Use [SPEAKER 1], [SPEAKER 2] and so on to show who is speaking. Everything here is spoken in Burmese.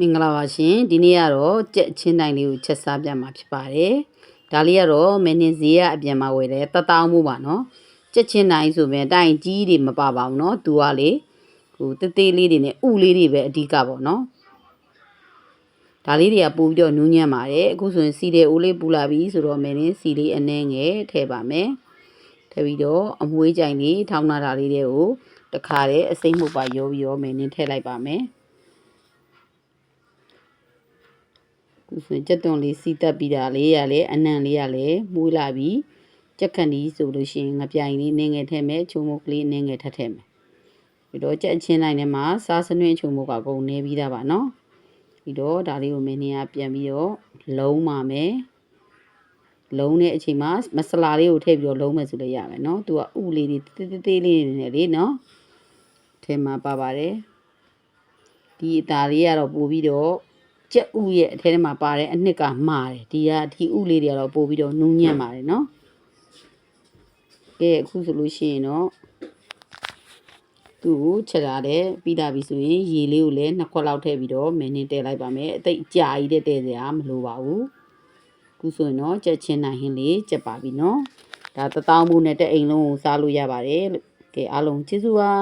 [SPEAKER 1] မင်္ဂလာပါရှင်ဒီနေ့ကတော့ကြက်ချင်းတိုင်းလေးကိုချက်စားပြမှာဖြစ်ပါတယ်ဒါလေးကတော့မင်းနင်းဈေးကအပြင်မှာဝယ်တယ်တတောင်းမို့ပါနော်ကြက်ချင်းတိုင်းဆိုရင်တိုင်းကြီးတွေမပါပါဘူးနော်သူကလေဟိုတေးသေးလေးတွေနဲ့ဥလေးတွေပဲအဓိကပေါ့နော်ဒါလေးတွေကပို့ပြီးတော့နူးညံ့ပါတယ်အခုဆိုရင်စီတဲ့အိုးလေးပူလာပြီဆိုတော့မင်းနင်းစီလေးအနှဲငယ်ထည့်ပါမယ်ထည့်ပြီးတော့အမွှေးကြိုင်လေးထောင်းနာတာလေးတွေကိုတခါတည်းအစိမ့်မှုပါရောပြီးတော့မင်းနင်းထည့်လိုက်ပါမယ် ခုဆိုရင်ကြက်သွန်လေးစီးတက်ပြီးတာလေးရလေအနံလေးရလေမွေးလာပြီးကြက်ခန့်ဒီဆိုလို့ရှိရင်ငပြိုင်လေးနင်းငယ်ထည့်မယ်ချုံမုတ်ကလေးနင်းငယ်ထပ်ထည့်မယ်ပြီးတော့ကြက်အချင်းလိုက်ထဲမှာစားစနွင်းချုံမုတ်ကကုန်နေပြီးသားပါနော်ပြီးတော့ဒါလေးကိုမင်းနေရပြန်ပြီးတော့လုံးပါမယ်လုံးတဲ့အချိန်မှာမဆလာလေးကိုထည့်ပြီးတော့လုံးမယ်ဆိုလည်းရမယ်နော်သူကဥလေးတွေတေးတေးသေးလေးနေလေနော်ထဲမှာပါပါတယ်ဒီအသားလေးကတော့ပို့ပြီးတော့ ကြက်ဥရဲ့အထဲထဲမှာပါတဲ့အနှစ်ကမှားတယ်ဒီကဒီဥလေးတွေကတော့ပို့ပြီးတော့နူးညံ့ပါတယ်နော်ကဲအခုဆိုလို့ရှိရင်တော့သူ့ကိုချက်ထားတယ်ပြီးတာပြီဆိုရင်ရေလေးကိုလည်းနှစ်ခွက်လောက်ထည့်ပြီးတော့မင်းနေတဲလိုက်ပါမယ်အသိအကြာကြီးတဲ့တဲစရာမလိုပါဘူးအခုဆိုရင်တော့ကြက်ချင်းနိုင်ဟင်းလေးချက်ပါပြီနော်ဒါတသောင်းမှုနဲ့တဲ့အိမ်လုံးကိုစားလို့ရပါတယ်လို့ကဲအားလုံးကျေးဇူးပါ